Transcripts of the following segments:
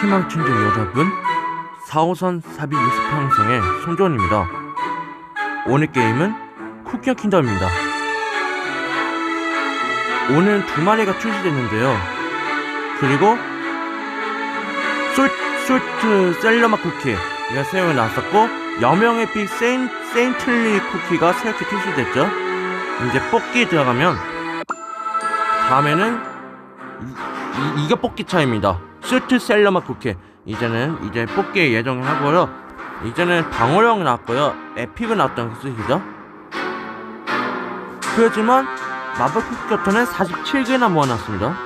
희망친구 여러분 4호선 사비 60평생의 송전입니다. 오늘 게임은 쿠키어 킹덤입니다. 오늘 두 마리가 출시됐는데요. 그리고 솔, 솔트 셀러마 쿠키가 새로 나왔었고 여명의 빅 세인, 세인틀리 쿠키가 새롭게 출시됐죠. 이제 뽑기 들어가면 다음에는 이, 게 뽑기 차입니다. 스트 셀러마 쿠키. 이제는 이제 뽑기 예정을 하고요. 이제는 방어력 나왔고요. 에픽은 나왔던 뜻이죠. 그렇지만 마블 쿠키 커터는 47개나 모아놨습니다.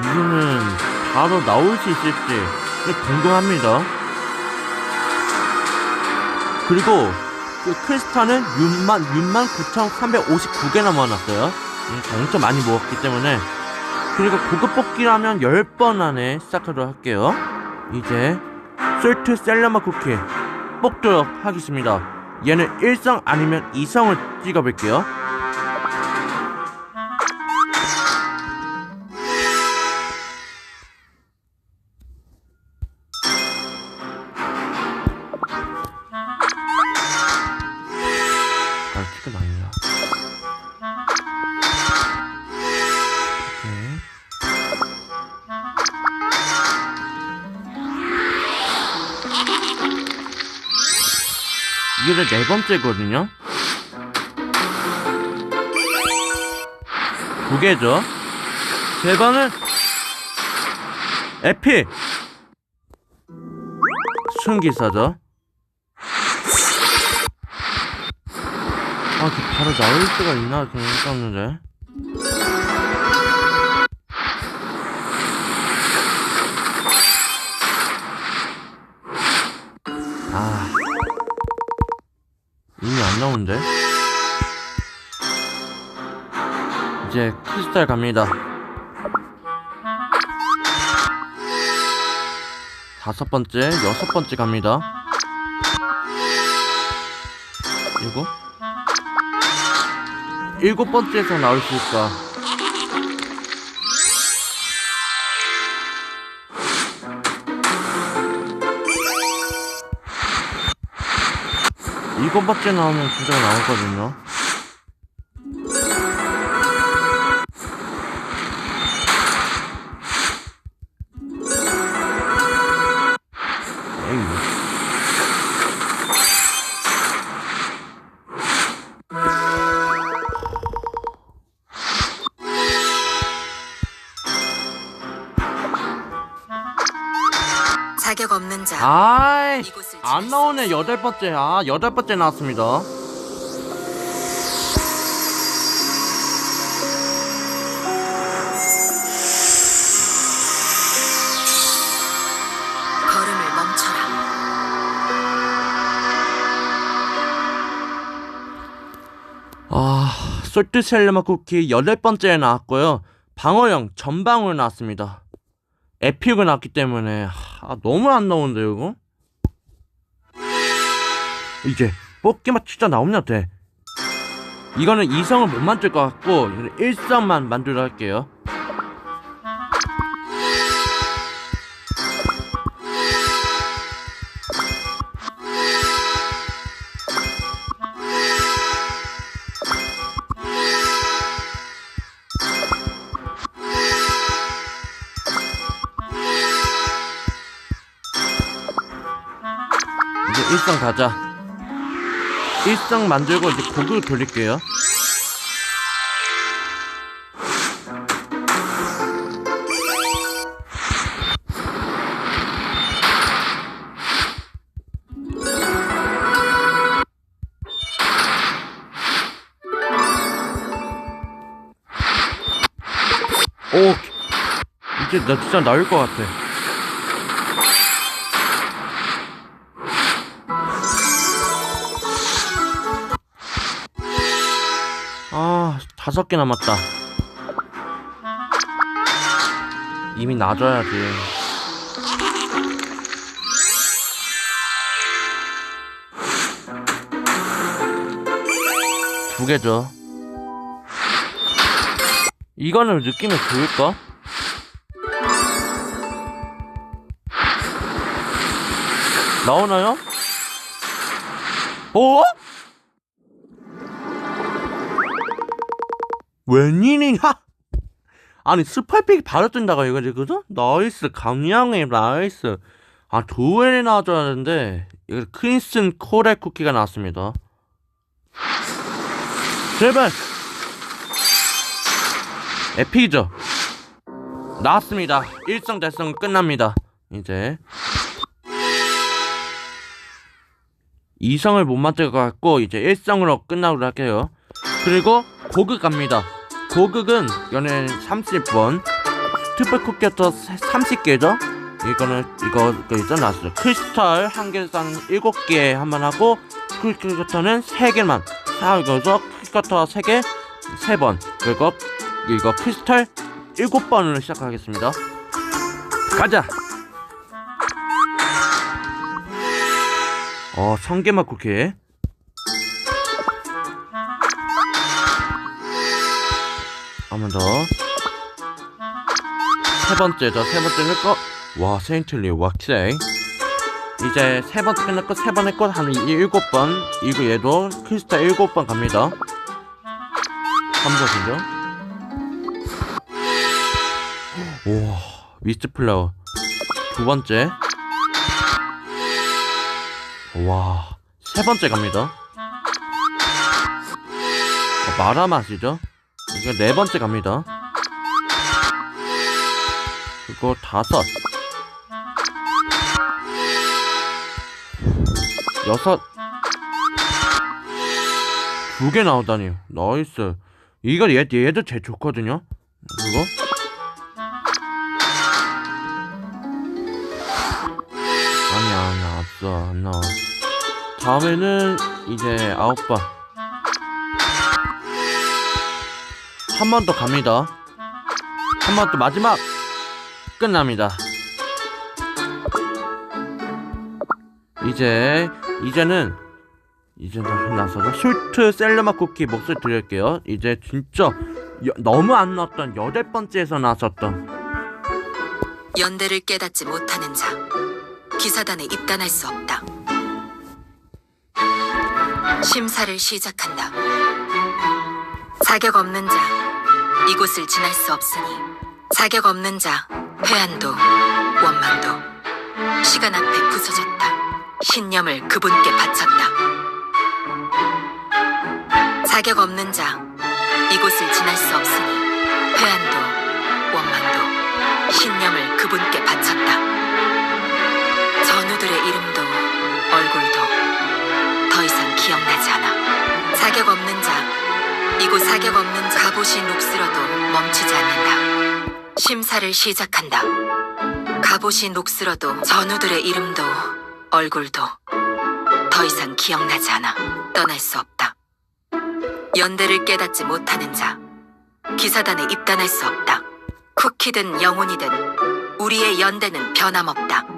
이거는 바로 나올 수 있을지 궁금합니다. 그리고 그 크리스타는 6만 6만 9,359개나 모아놨어요. 음, 엄청 많이 모았기 때문에 그리고 고급 뽑기라면 10번 안에 시작하도록 할게요. 이제 솔트 셀러마 쿠키 뽑도록 하겠습니다. 얘는 1성 아니면 2성을 찍어볼게요. 이게 네 번째거든요. 두 개죠. 세 번은 에픽 순기사죠. 아, 그 바로 나올 때가 있나 그냥 떴는데. 아, 나오는데. 이제 크리스탈 갑니다. 다섯 번째, 여섯 번째 갑니다. 이거? 일곱 번째에서 나올 수 있을 번째 나오면 진짜 나오거든요. 자격 없는 자. 아이 이곳을 안 지킬 나오네. 여덟 번째. 아 여덟 번째 나왔습니다. 걸음을 멈춰라. 아 솔트셀레마 쿠키 여덟 번째에 나왔고요. 방어형 전방으로 나왔습니다. 에픽을 나왔기 때문에 아, 너무 안 나오는데 이거? 이제 뽑기만 진짜 나오면 돼. 이거는 2성을 못 만들 것 같고 1성만 만들어 할게요 1성 가자. 1성 만들고 이제 고글 돌릴게요. 오 이제 나 진짜 나올 것 같아 아, 다섯 개 남았다. 이미 놔줘야지. 두 개죠. 이거는 느낌이 좋을까? 나오나요? 어? 웬일이냐? 아니 스파이픽이 바로 뜬다고 이거지 그죠? 나이스 강량의 나이스. 아 두엘이 나와줘야 하는데 이거 크린슨 코레 쿠키가 나왔습니다. 제발! 에피죠? 나왔습니다. 일성 달성 끝납니다. 이제. 이성을 못 만들 것 같고 이제 일성으로 끝나도록 할게요 그리고 고극 갑니다. 고극은 연애 30번 스튜퍼 쿠키부터 30개죠? 이거는 이거 있잖아 크리스탈 한 개당 7개 한번 하고 크리스탈은 3개만. 자 이거죠? 크리스탈 3개 3번. 그리고 이거 크리스탈 7번으로 시작하겠습니다. 가자! 어 성게맛 쿠키 한 번 더. 세 번째죠. 세 번째 했고. 와, 세인틀리 왁세이. 이제 세 번째 끝났고, 세 번 했고, 한 일곱 번. 이거 얘도 크리스탈 일곱 번 갑니다. 삼번이죠. 우와, 미스트 플라워. 두 번째. 와, 세 번째 갑니다. 어, 마라 맛이죠. 이거 네 번째 갑니다. 그리고 다섯. 여섯. 두 개 나오다니. 나이스. 이거 얘, 얘도 제일 좋거든요. 그리고. 아니야, 아니야, 없어. 안 나와. 다음에는 이제 아홉 번. 한 번 더 갑니다. 한번더 마지막 끝납니다. 이제 이제는 이제 나서서 슐트 셀러마 쿠키 목소리 드릴게요. 이제 진짜 여- 너무 안 나왔던 여덟 번째에서 나왔었던 연대를 깨닫지 못하는 자 기사단에 입단할 수 없다. 심사를 시작한다. 자격 없는 자 이곳을 지날 수 없으니 자격 없는 자 회한도 원망도 시간 앞에 부서졌다. 신념을 그분께 바쳤다. 자격 없는 자 이곳을 지날 수 없으니 회한도 원망도 신념을 그분께 바쳤다. 전우들의 이름도 얼굴도 더 이상 기억나지 않아. 자격 없는 자, 이곳 자격 없는 자, 갑옷이 녹슬어도 멈추지 않는다. 심사를 시작한다. 갑옷이 녹슬어도 전우들의 이름도 얼굴도 더 이상 기억나지 않아. 떠날 수 없다. 연대를 깨닫지 못하는 자, 기사단에 입단할 수 없다. 쿠키든 영혼이든 우리의 연대는 변함없다.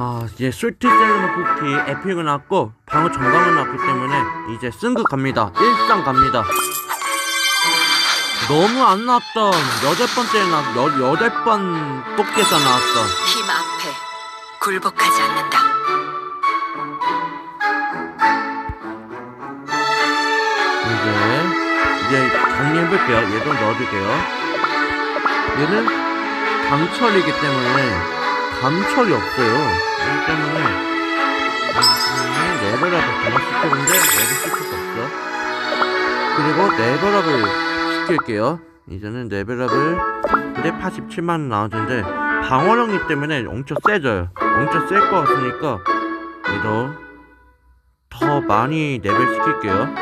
아 이제 슐트 셀러마 쿠키 에픽은 나왔고 방어 정강은 나왔기 때문에 이제 쓴극 갑니다. 일상 갑니다. 너무 안 나왔던 여덟 번째 나 여, 여덟 번 뽑기에서 나왔어. 힘 앞에 굴복하지 않는다. 이제 이제 정리해볼게요. 얘도 넣어줄게요. 얘는 강철이기 때문에 감철이 없어요. 그렇기 때문에 음, 레벨업을 시켰는데 얘도 시킬 수 없어. 그리고 레벨업을 시킬게요. 이제는 레벨업을 근데 87만 나왔는데 방어력이 때문에 엄청 세져요. 엄청 셀 것 같으니까 얘도 더 많이 레벨 시킬게요.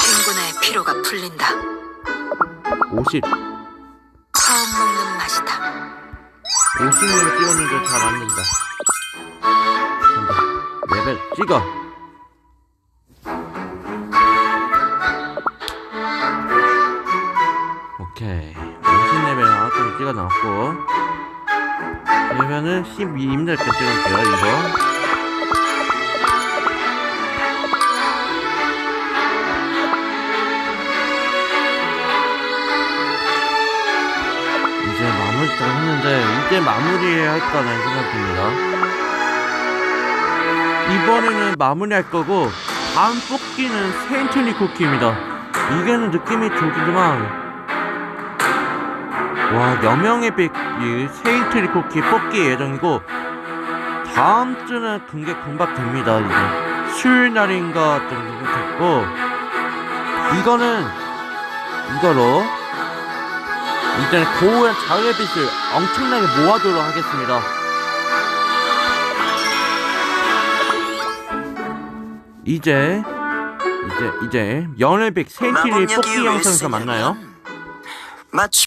행군의 피로가 풀린다. 50 50을 찍었는데 잘 안 된다. 간다. 레벨 찍어. 오케이. 50레벨 아까 찍어 놨고. 그러면은 12입니다. 이렇게 찍을게요, 이거. 시작을 했는데 이제 마무리해야 할까라는 생각이 듭니다. 이번에는 마무리할 거고 다음 뽑기는 세인트리 쿠키입니다. 이게는 느낌이 좋지만 와 여명의 백이 세인트리 쿠키 뽑기 예정이고 다음 주는 그게 금박됩니다 이제 수요일 날인가 정도 됐고 이거는 이거로 이제는 고우한 자유의 빛을 엄청나게 모아두도록 하겠습니다. 이제 이제 이제 연회백 세인트리 뽑기 영상에서 만나요. 마치